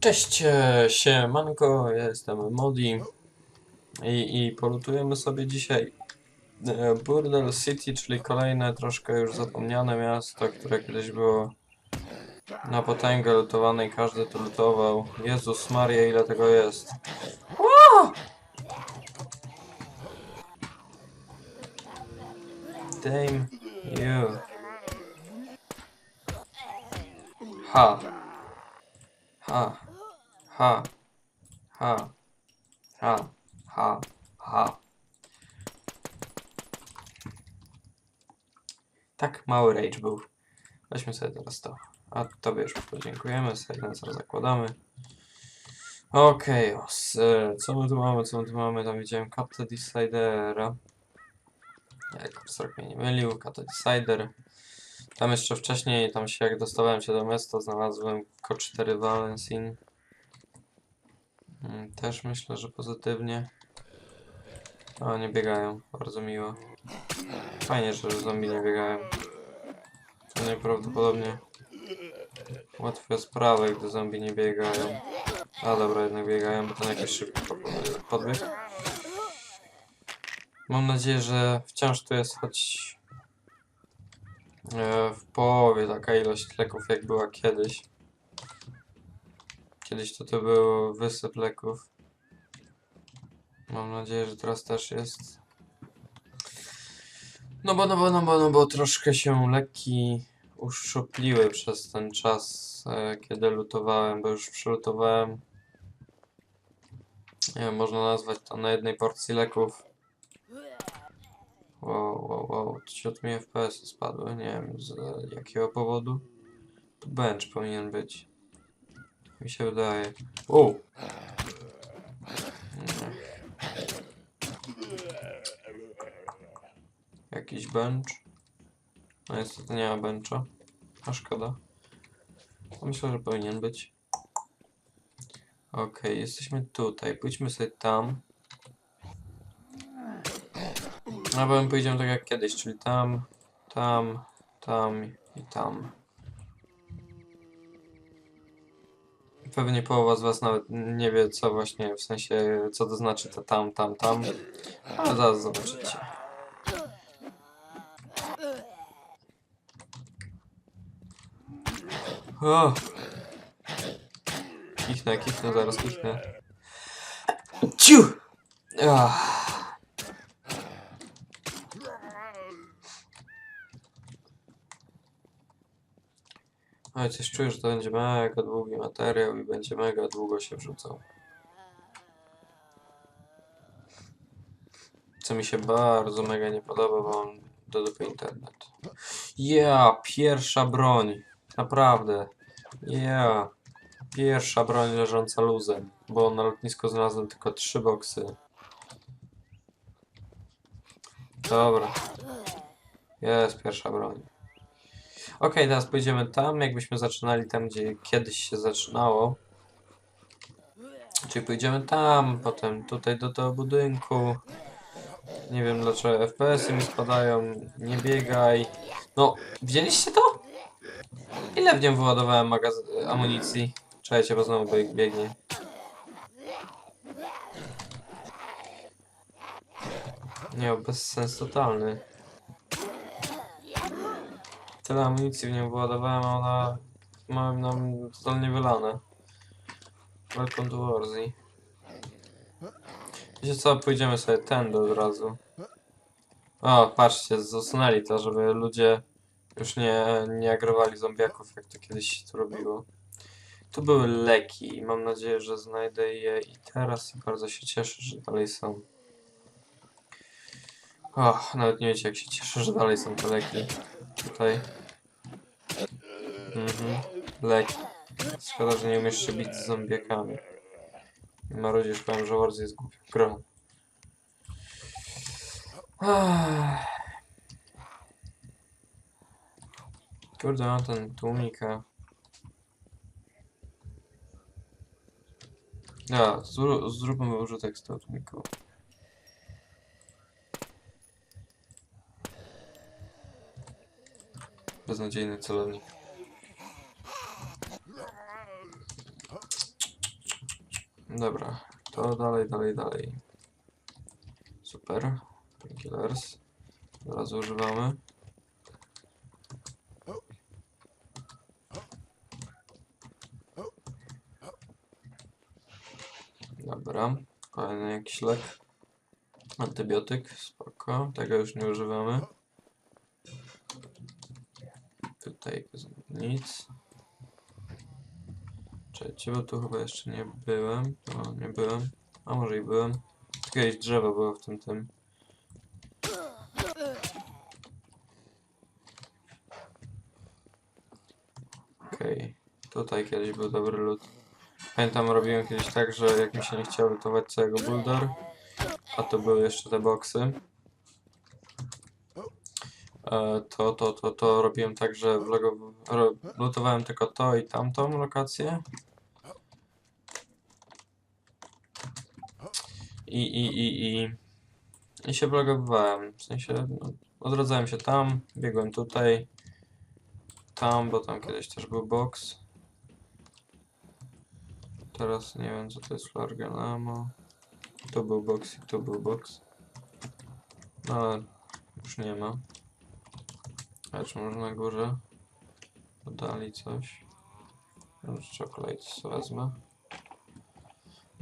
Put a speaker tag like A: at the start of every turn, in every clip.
A: Cześć, e, siemanko, ja jestem Modi i, i polutujemy sobie dzisiaj e, Burdel City, czyli kolejne troszkę już zapomniane miasto, które kiedyś było na potęgę lutowane i każdy to lutował. Jezus Maria, ile tego jest. Ło! Damn you. Ha. Ha. Ha. Ha. Ha. Ha. Ha. Tak mały rage był. Weźmy sobie teraz to. A tobie już podziękujemy. Silencer zakładamy. Okej, os, e, co my tu mamy, co my tu mamy? Tam widziałem Capta Decidera. Jak wzrok mnie nie mylił, Capta Decider. Tam jeszcze wcześniej, tam się jak dostawałem się do miasta, znalazłem Ko4 Valensin. Mm, Też myślę, że pozytywnie. O, nie biegają, bardzo miło. Fajnie, że zombie nie biegają. To najprawdopodobniej łatwe sprawy, gdy zombie nie biegają. A dobra, jednak biegają, bo ten jakoś szybko po- podbiegł. Mam nadzieję, że wciąż tu jest choć e, w połowie taka ilość leków, jak była kiedyś. Kiedyś to to był wysyp leków. Mam nadzieję, że teraz też jest. No bo, no bo, no bo, no bo troszkę się leki uszczupliły przez ten czas, e, kiedy lutowałem, bo już przylutowałem. Nie wiem, można nazwać to na jednej porcji leków. Wow, wow, wow, ciut mi FPS spadły, nie wiem z jakiego powodu. Tu bench powinien być. Mi się wydaje. O! Jakiś bench. No niestety nie ma bencha. A szkoda. Myślę, że powinien być. Okej, jesteśmy tutaj. Pójdźmy sobie tam. No bo my pójdziemy tak jak kiedyś, czyli tam, tam, tam i tam. Pewnie połowa z was nawet nie wie co właśnie, w sensie co to znaczy to tam, tam, tam. Ale zaraz zobaczycie. O! Kichnę, kichnę, zaraz kichnę. Ciu! Ach. Ale coś czuję, że to będzie mega długi materiał i będzie mega długo się wrzucał. Co mi się bardzo mega nie podoba, bo mam do dupy internet. Ja, pierwsza broń. Naprawdę. Ja. Pierwsza broń leżąca luzem, bo na lotnisku znalazłem tylko trzy boksy. Dobra. Jest pierwsza broń. Okej, teraz pójdziemy tam, jakbyśmy zaczynali tam, gdzie kiedyś się zaczynało. Czyli pójdziemy tam, potem tutaj do tego budynku. Nie wiem dlaczego FPS-y mi spadają. Nie biegaj. No, widzieliście to? Ile w nim wyładowałem amunicji? Czekajcie, bo znowu bieg- biegnie. Nie, bez sens totalny. Tyle amunicji w nim wyładowałem, a ona mam nam totalnie wylane. Welcome to Warzy. Wiecie co, pójdziemy sobie tędy od razu. O, patrzcie, zasunęli to, żeby ludzie już nie, nie agrowali zombiaków, jak to kiedyś się to robiło. Tu były leki i mam nadzieję, że znajdę je i teraz i bardzo się cieszę, że dalej są. O, nawet nie wiecie jak się cieszę, że dalej są te leki. Tutaj. Mhm, leki. Szkoda, że nie umiesz się bić z zombiakami. Marudzisz, powiem, że Warzy jest głupią grą. Kurde, mam ten tłumika. Zró zróbmy użytek z tego tłumiku. Beznadziejny celownik. Dobra, to dalej, dalej, dalej. Super. Painkillers. Od używamy. Dobra, kolejny jakiś lek. Antybiotyk, spoko. Tego już nie używamy. Tutaj nic. Czekajcie, bo tu chyba jeszcze nie byłem. No, nie byłem. A może i byłem. Jakieś drzewo było w tym tym. Okej. Tutaj kiedyś był dobry lód. Pamiętam robiłem kiedyś tak, że jak mi się nie chciało lutować całego bulldor, a to były jeszcze te boksy, e, to, to, to, to robiłem tak, że lutowałem tylko to i tamtą lokację. I, i, i, i, i się vlogowałem. W sensie, no, odradzałem się tam, biegłem tutaj, tam, bo tam kiedyś też był box. Teraz nie wiem, co to jest Flargen Ammo. Tu był box i tu był box. No ale już nie ma. A może na górze? Dodali coś. Już czekolade wezmę.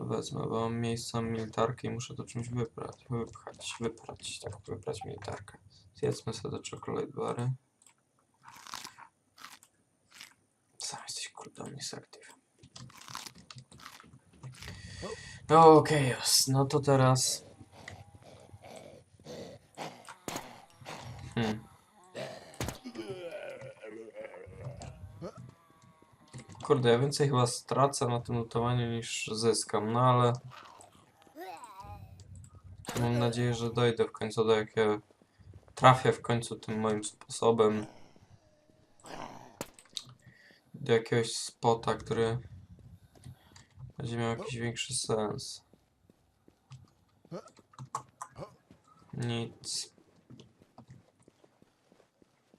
A: Wezmę, bo mam miejsce na militarkę i muszę to czymś wybrać. Wypchać, wyprać, tak, wybrać militarkę. Zjedzmy sobie do czekolade bary. Sam jesteś kurde active. Okej, okay, no to teraz. Hmm. Kurde, ja więcej chyba stracę na tym lutowaniu niż zyskam, no ale. Mam nadzieję, że dojdę w końcu do jakiego. Trafię w końcu tym moim sposobem. Do jakiegoś spota, który będzie miał jakiś większy sens. Nic.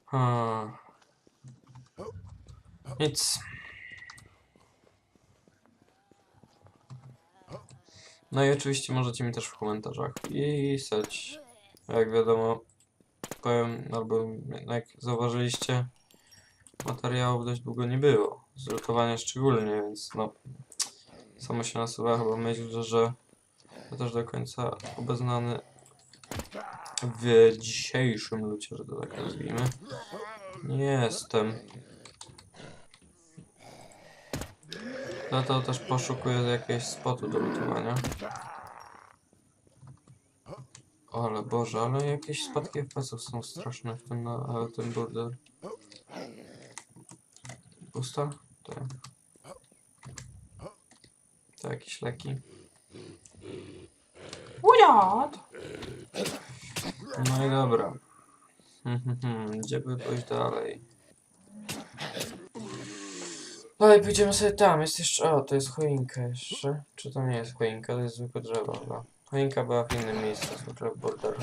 A: Ha. Nic. No i oczywiście możecie mi też w komentarzach pisać. Jak wiadomo, powiem, albo jak zauważyliście, materiałów dość długo nie było. Zlutowania szczególnie, więc no, samo się nasuwa chyba myśl, że, że ja też do końca obeznany w dzisiejszym lucie, że to tak nazwijmy, nie jestem. Dlatego też poszukuję jakiegoś spotu do lutowania. Ale Boże, ale jakieś spadki FPS-ów są straszne w tym, na, ten border. Pusta? Tak. To jakieś leki.
B: Ujad!
A: No i dobra. Gdzie by pójść dalej? Dalej pójdziemy sobie tam. Jest jeszcze... O, to jest choinka jeszcze. Czy to nie jest choinka? To jest zwykłe drzewo chyba. Choinka była w innym miejscu, zwykle w border.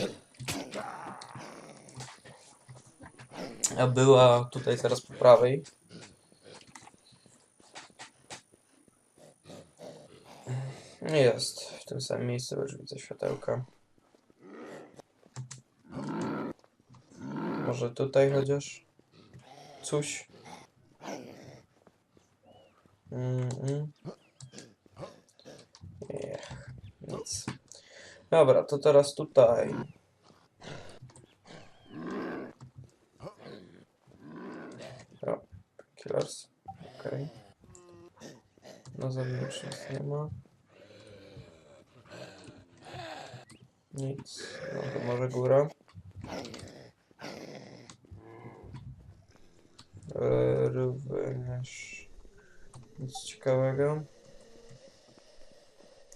A: A była tutaj zaraz po prawej. Nie jest w tym samym miejscu, bo już widzę światełka. Może tutaj chociaż? Coś. Mm nic. Dobra, to teraz tutaj. O, killers. Okej. Na zewnątrz nic nie ma. Nic. No to może góra. Eee, Również nic ciekawego.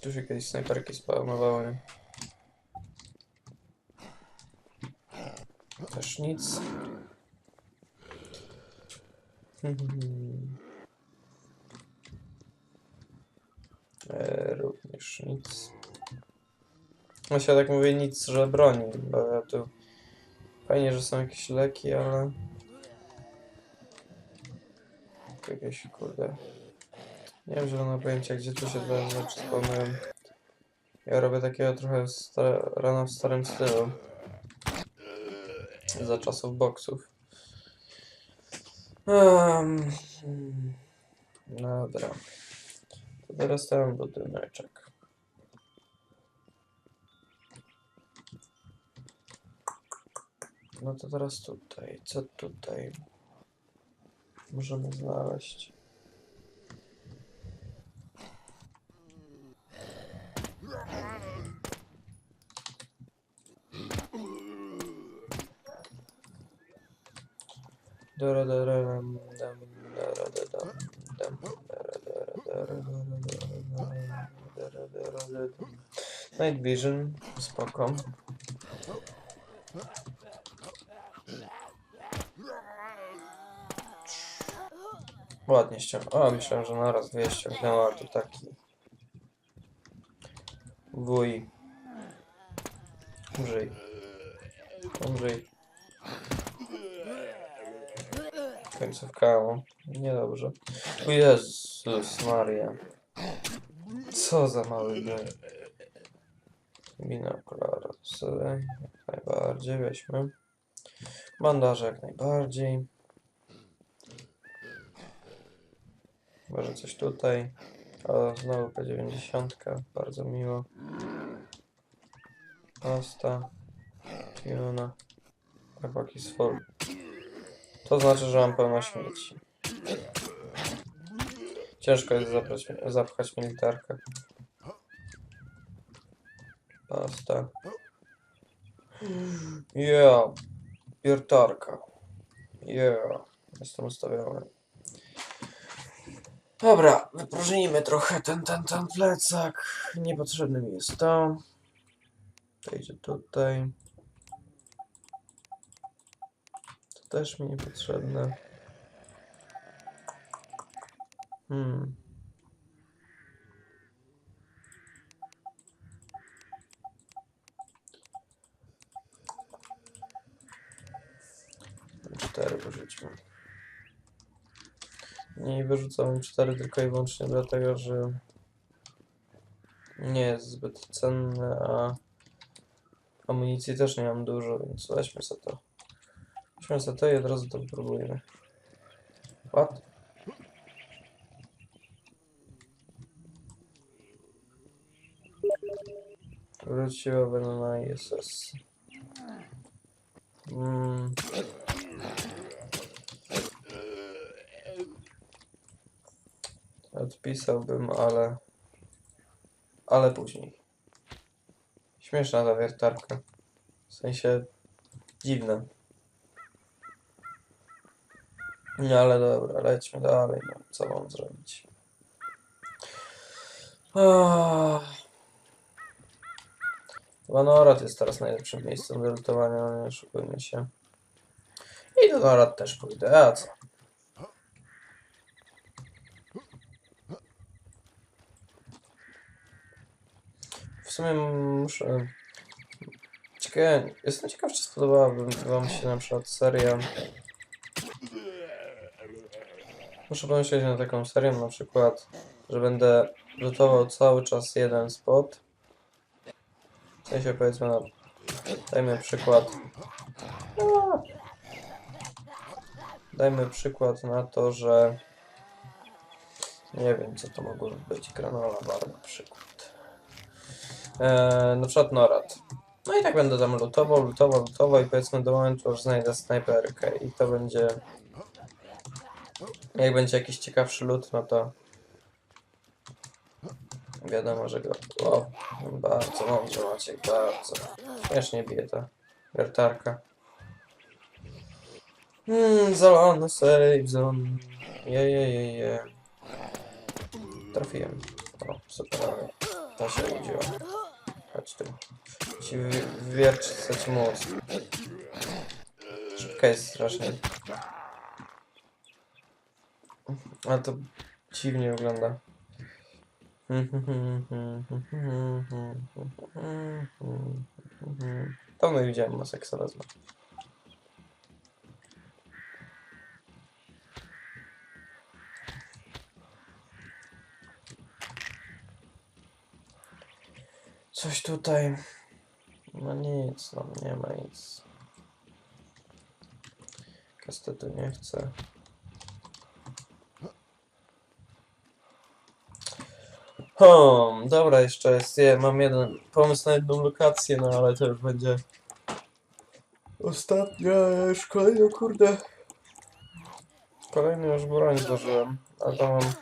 A: Tu się kiedyś snajperki spawnowały. Też nic. Eee, również nic. No się tak mówię nic, że broni, bo ja tu... Fajnie, że są jakieś leki, ale... Jakieś, kurde... Nie wiem zielonego pojęcia, gdzie tu się spawnują. Ja robię takiego trochę rano w starym stylu. Za czasów boksów. Um, dobra. To teraz ten budyneczek. No to teraz tutaj. Co tutaj możemy znaleźć? Night Vision, spoko. Ładnie ściągnął. O, myślałem, że naraz dwie ściągnęła, to taki wuj. Końcówka, o. Niedobrze. O Jezus Maria. Co za mały gry. Binokular sobie jak najbardziej weźmy. Bandaże jak najbardziej. Może coś tutaj. O, znowu P90. Bardzo miło. Pasta. Piona. Chłopaki z full. To znaczy, że mam pełno śmieci. Ciężko jest zapchać militarkę. Pasta. Yeah. Wiertarka. Yeah. Jestem ustawiony. Dobra, wypróżnijmy trochę ten, ten, ten plecak. Niepotrzebny mi jest to. To idzie tutaj. To też mi niepotrzebne. Hmm. Cztery wyrzućmy. Nie wyrzucam 4 tylko i wyłącznie dlatego, że nie jest zbyt cenne, a amunicji też nie mam dużo, więc weźmy sobie to. Weźmy sobie to i od razu to próbujemy. What? Wróciła będą na ISS. Mm. Odpisałbym, ale... Ale później. Śmieszna ta wiertarka. W sensie... Dziwne. No ale dobra, lećmy dalej. No, co mam zrobić? Ah. Chyba Norad jest teraz najlepszym miejscem do lutowania, no nie oszukujmy się. I do Norad też pójdę, a co? W sumie muszę... Ciekawe, jestem ciekaw, czy spodobałaby wam się na przykład seria... Muszę pomyśleć na taką serię na przykład, że będę lutował cały czas jeden spot. W sensie powiedzmy, no, dajmy przykład. Dajmy przykład na to, że nie wiem, co to mogło być. Granola bar na przykład. Eee, na przykład Norad. No i tak będę tam lutował, lutował, lutował i powiedzmy do momentu, aż znajdę snajperkę i to będzie... Jak będzie jakiś ciekawszy lód, no to wiadomo, że go... O, bardzo mądrze Maciek, bardzo. Śmiesznie bije ta wiertarka. Hmm, zalany save zone. Je, je, je, je. Trafiłem. O, super, to się udziło. Chodź tu. Ci wy- wierczyć mózg. Szybka jest strasznie. Ale to dziwnie wygląda. Dawno nie widziałem masek Selezma. Coś tutaj... No nic, no nie ma nic. Kastetu nie chcę. Hmm, dobra, jeszcze jest. Ja mam jeden pomysł na jedną lokację, no ale to już będzie ostatnia, już kolejny, kurde. Kolejny już broń złożyłem, a to mam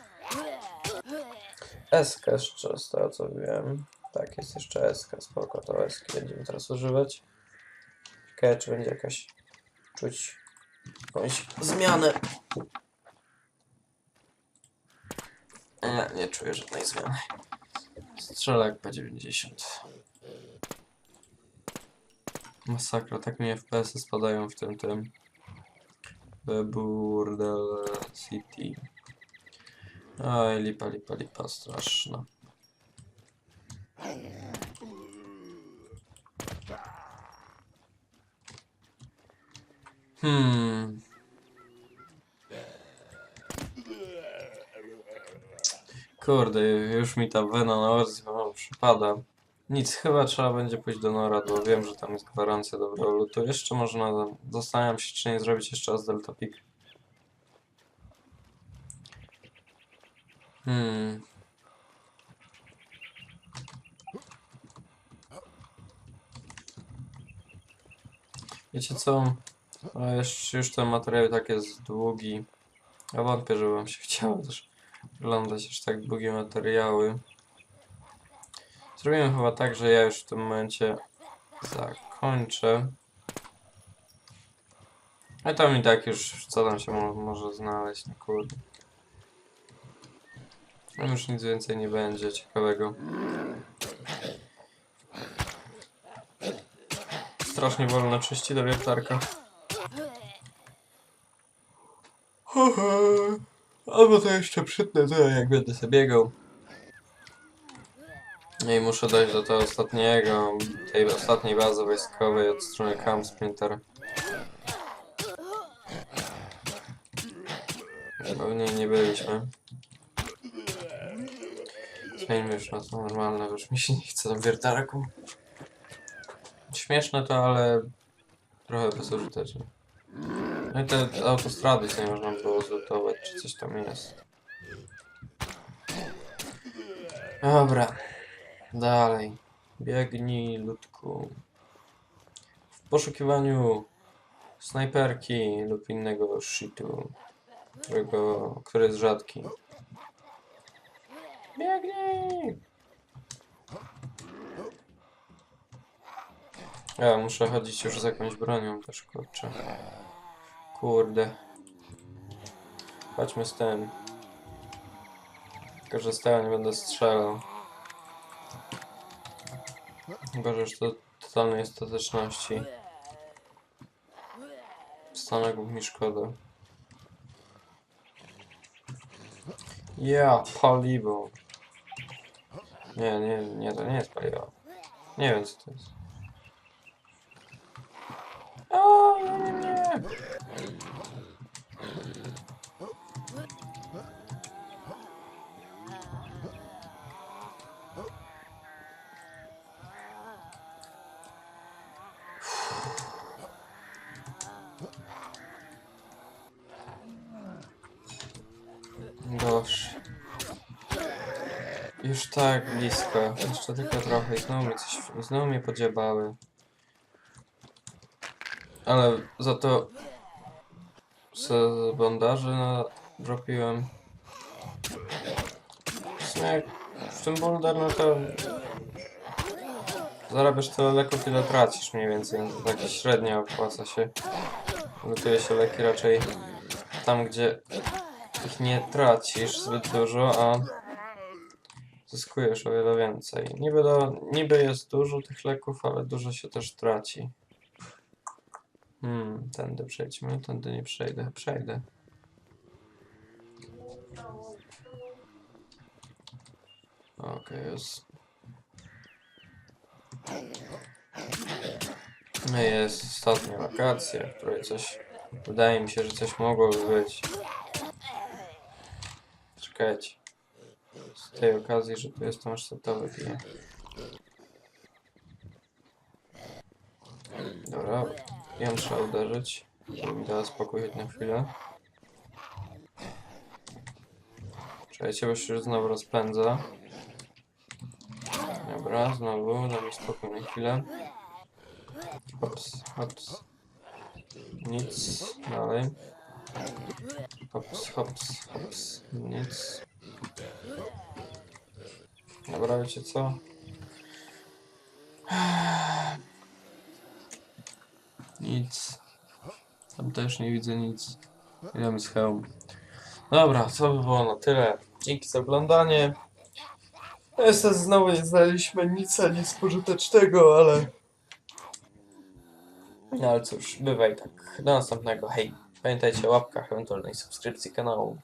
A: SK jeszcze z tego co wiem. Tak, jest jeszcze SK, spoko, to SK będziemy teraz używać. Ciekawe, czy będzie jakaś czuć jakąś zmianę. Nie, nie czuję żadnej zmiany. Strzelak P90. Masakra, tak mi FPS-y spadają w tym tym. Burdel City. Oj, lipa, lipa, lipa, straszna. Hmm. Kurde, już mi ta wena na ozio przypada. Nic, chyba trzeba będzie pójść do Norad, bo wiem, że tam jest gwarancja dobrego lutu. Jeszcze można, zastanawiam się, czy nie zrobić jeszcze raz Delta Peak. Hmm. Wiecie co? A już, już ten materiał tak jest długi. Ja wątpię, że wam się chciało też oglądać aż tak długie materiały. Zrobimy chyba tak, że ja już w tym momencie zakończę. A tam i tak już co tam się mo może znaleźć, no kurde. Tam już nic więcej nie będzie ciekawego. Strasznie wolno czyści ta wiertarka. Albo to jeszcze przytnę to jak będę sobie biegał. No i muszę dojść do tego ostatniego, tej ostatniej bazy wojskowej od strony Camp Sprinter. Pewnie nie byliśmy. Zmieńmy już na to normalne, bo już mi się nie chce tam wiertarku. Śmieszne to, ale trochę bezużyteczne. No i te autostrady co nie można było zlutować, czy coś tam jest. Dobra. Dalej. Biegnij, ludku. W poszukiwaniu snajperki lub innego shitu, którego, który jest rzadki. Biegnij! Ja muszę chodzić już z jakąś bronią też, kurczę. Kurde. Chodźmy z tym. Tylko, że z tego nie będę strzelał. Że już to totalnej ostateczności. Stanagów mi szkoda. Ja, paliwo. Nie, nie, nie, to nie jest paliwo. Nie wiem co to jest. O, nie, nie, nie. Boż. Już tak blisko. Jeszcze tylko trochę i znowu mnie coś, znowu mnie podziebały. Ale za to z bandaży na dropiłem. W sumie w tym boulder, no to zarabiasz tyle leków, ile tracisz mniej więcej. No to tak średnio opłaca się. Lutuje się leki raczej tam, gdzie ich nie tracisz zbyt dużo, a zyskujesz o wiele więcej. Niby, do, niby jest dużo tych leków, ale dużo się też traci. Hmm, tędy przejdźmy, tędy nie przejdę, przejdę. Okej, jest. No i jest ostatnia wakacja, w której coś, wydaje mi się, że coś mogłoby być. Czekajcie. Tej okazji, że tu jest setowy piję. Dobra, ją trzeba uderzyć. To mi da spokój na chwilę. Czekajcie, bo się znowu rozpędza. Dobra, znowu, daj mi spokój na chwilę. Hops, hops. Nic, dalej. Hops, hops, hops, nic. Dobra, wiecie co? Nic. Tam też nie widzę nic. Idziemy z hełm. Dobra, to by było na tyle. Dzięki za oglądanie. Niestety znowu nie znaleźliśmy nic, nic pożytecznego, ale... No ale cóż, bywaj tak. Do następnego. Hej. Pamiętajcie o łapkach, ewentualnej subskrypcji kanału.